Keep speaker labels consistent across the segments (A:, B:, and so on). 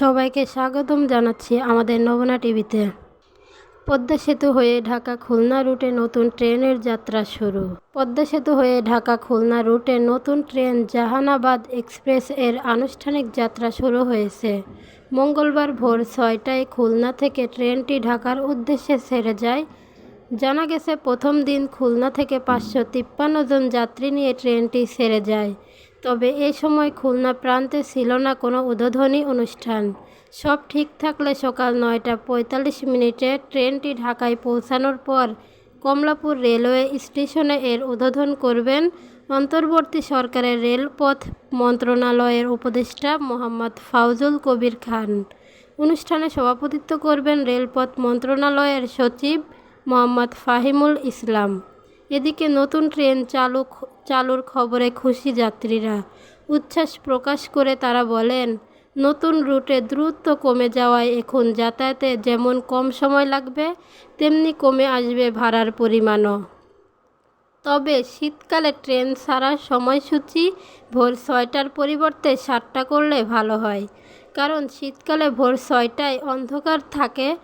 A: সবাইকে স্বাগতম জানাচ্ছি আমাদের নবনা টিভিতে। পদ্মা সেতু হয়ে ঢাকা খুলনা রুটে নতুন ট্রেনের যাত্রা শুরু। পদ্মা সেতু হয়ে ঢাকা খুলনা রুটে নতুন ট্রেন জাহানাবাদ এক্সপ্রেস এর আনুষ্ঠানিক যাত্রা শুরু হয়েছে। মঙ্গলবার ভোর ছয়টায় খুলনা থেকে ট্রেনটি ঢাকার উদ্দেশ্যে ছেড়ে যায়। জানা গেছে, প্রথম দিন খুলনা থেকে পাঁচশো তিপ্পান্ন জন যাত্রী নিয়ে ট্রেনটি ছেড়ে যায়। তবে এ সময় খুলনা প্রান্তে ছিল না কোনো উদ্বোধনী অনুষ্ঠান। সব ঠিক থাকলে সকাল নয়টা পঁয়তাল্লিশ মিনিটে ট্রেনটি ঢাকায় পৌঁছানোর পর কমলাপুর রেলওয়ে স্টেশনে এর উদ্বোধন করবেন অন্তর্বর্তী সরকারের রেলপথ মন্ত্রণালয়ের উপদেষ্টা মোহাম্মদ ফাউজুল কবির খান। অনুষ্ঠানে সভাপতিত্ব করবেন রেলপথ মন্ত্রণালয়ের সচিব মোহাম্মদ ফাহিমুল ইসলাম। এদিকে নতুন ট্রেন চালু চালুর খবরে খুশি যাত্রীরা। উচ্ছ্বাস প্রকাশ করে তারা বলেন, নতুন রুটে দ্রুত কমে যাওয়ায় এখন যাতায়াতে যেমন কম সময় লাগবে, তেমনি কমে আসবে ভাড়ার পরিমাণও। তবে শীতকালে ট্রেন ছাড়ার সময়সূচি ভোর ছয়টার পরিবর্তে সাতটা করলে ভালো হয়। কারণ শীতকালে ভোর ছয়টায় অন্ধকার থাকে,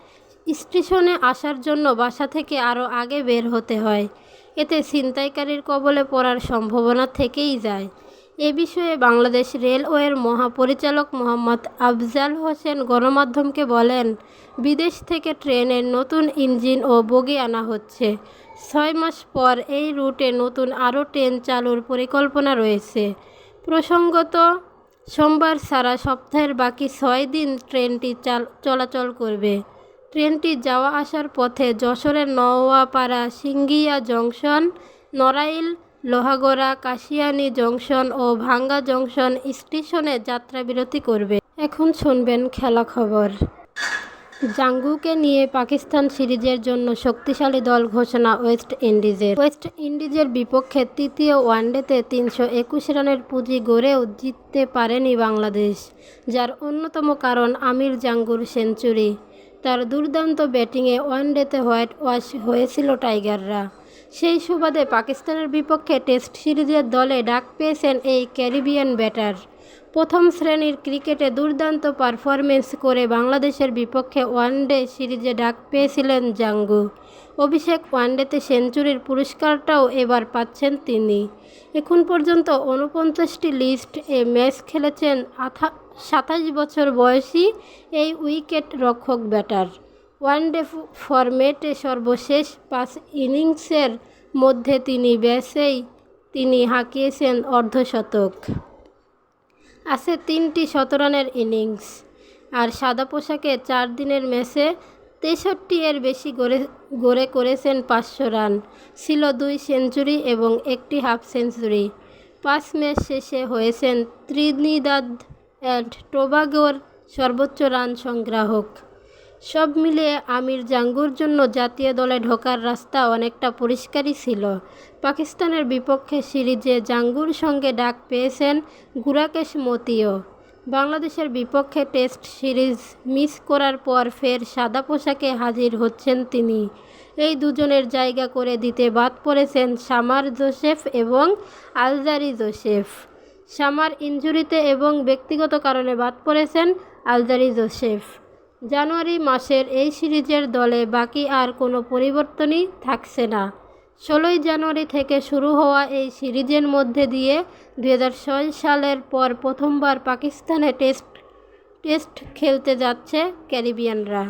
A: স্টেশনে আসার জন্য বাসা থেকে আরও আগে বের হতে হয়। এতে ছিনতাইকারীর কবলে পড়ার সম্ভাবনা থেকেই যায়। এ বিষয়ে বাংলাদেশ রেলওয়ের মহাপরিচালক মোহাম্মদ আফজাল হোসেন গণমাধ্যমকে বলেন, বিদেশ থেকে ট্রেনের নতুন ইঞ্জিন ও বগি আনা হচ্ছে। ছয় মাস পর এই রুটে নতুন আরও ট্রেন চালুর পরিকল্পনা রয়েছে। প্রসঙ্গত, সোমবার সারা সপ্তাহের বাকি ছয় দিন ট্রেনটি চাল, চলাচল করবে। ট্রেনটি যাওয়া আসার পথে যশোরের নওয়াপাড়া সিঙ্গিয়া জংশন, নড়াইল, লোহাগড়া, কাশিয়ানি জংশন ও ভাঙ্গা জংশন স্টেশনে যাত্রাবিরতি করবে। এখন শুনবেন খেলা খবর। জাঙ্গুকে নিয়ে পাকিস্তান সিরিজের জন্য শক্তিশালী দল ঘোষণা ওয়েস্ট ইন্ডিজের। ওয়েস্ট ইন্ডিজের বিপক্ষে তৃতীয় ওয়ানডেতে তিনশো একুশ রানের পুঁজি গড়েও জিততে পারেনি বাংলাদেশ, যার অন্যতম কারণ আমির জাঙ্গুর সেঞ্চুরি। তার দুর্দান্ত ব্যাটিংয়ে ওয়ানডেতে হোয়াইট ওয়াশ হয়েছিল টাইগাররা। সেই সুবাদে পাকিস্তানের বিপক্ষে টেস্ট সিরিজের দলে ডাক পেয়েছেন এই ক্যারিবিয়ান ব্যাটার। প্রথম শ্রেণির ক্রিকেটে দুর্দান্ত পারফরমেন্স করে বাংলাদেশের বিপক্ষে ওয়ানডে সিরিজে ডাক পেয়েছিলেন জাঙ্গু। অভিষেক ওয়ানডেতে সেঞ্চুরির পুরস্কারটাও এবার পাচ্ছেন তিনি। এখন পর্যন্ত উনপঞ্চাশটি লিস্ট এ ম্যাচ খেলেছেন আথা সাতাশ বছর বয়সী এই উইকেট রক্ষক ব্যাটার। ওয়ানডে ফরম্যাটে সর্বশেষ পাঁচ ইনিংসের মধ্যে তিনি ব্যাসেই তিনি হাঁকিয়েছেন অর্ধশতক। আছে তিনটি শতরানের ইনিংস আর সাদা পোশাকে চার দিনের ম্যাচে তেষট্টি এর বেশি গড়ে গড়ে করেছেন পাঁচশো রান। ছিল দুই সেঞ্চুরি এবং একটি হাফ সেঞ্চুরি। পাঁচ ম্যাচ শেষে হয়েছেন ত্রিনিদাদ অ্যান্ড টোবাগোর সর্বোচ্চ রান সংগ্রাহক। সব মিলিয়ে আমির জাঙ্গুর জন্য জাতীয় দলে ঢোকার রাস্তা অনেকটা পরিষ্কারই ছিল। পাকিস্তানের বিপক্ষে সিরিজে জাঙ্গুর সঙ্গে ডাক পেয়েছেন গুরাকেশ মতিও। বাংলাদেশের বিপক্ষে টেস্ট সিরিজ মিস করার পর ফের সাদা পোশাকে হাজির হচ্ছেন তিনি। এই দুজনের জায়গা করে দিতে বাদ পড়েছেন সামার জোসেফ এবং আলজারি জোসেফ। সামার ইঞ্জুরিতে এবং ব্যক্তিগত কারণে বাদ পড়েছেন আলজারি জোসেফ। জানুয়ারি মাসের এই সিরিজের দলে বাকি আর কোনো পরিবর্তনই থাকছে না। ষোলোই জানুয়ারি থেকে শুরু হওয়া এই সিরিজের মধ্যে দিয়ে দু হাজার ছয় সালের পর প্রথমবার পাকিস্তানে টেস্ট টেস্ট খেলতে যাচ্ছে ক্যারিবিয়ানরা।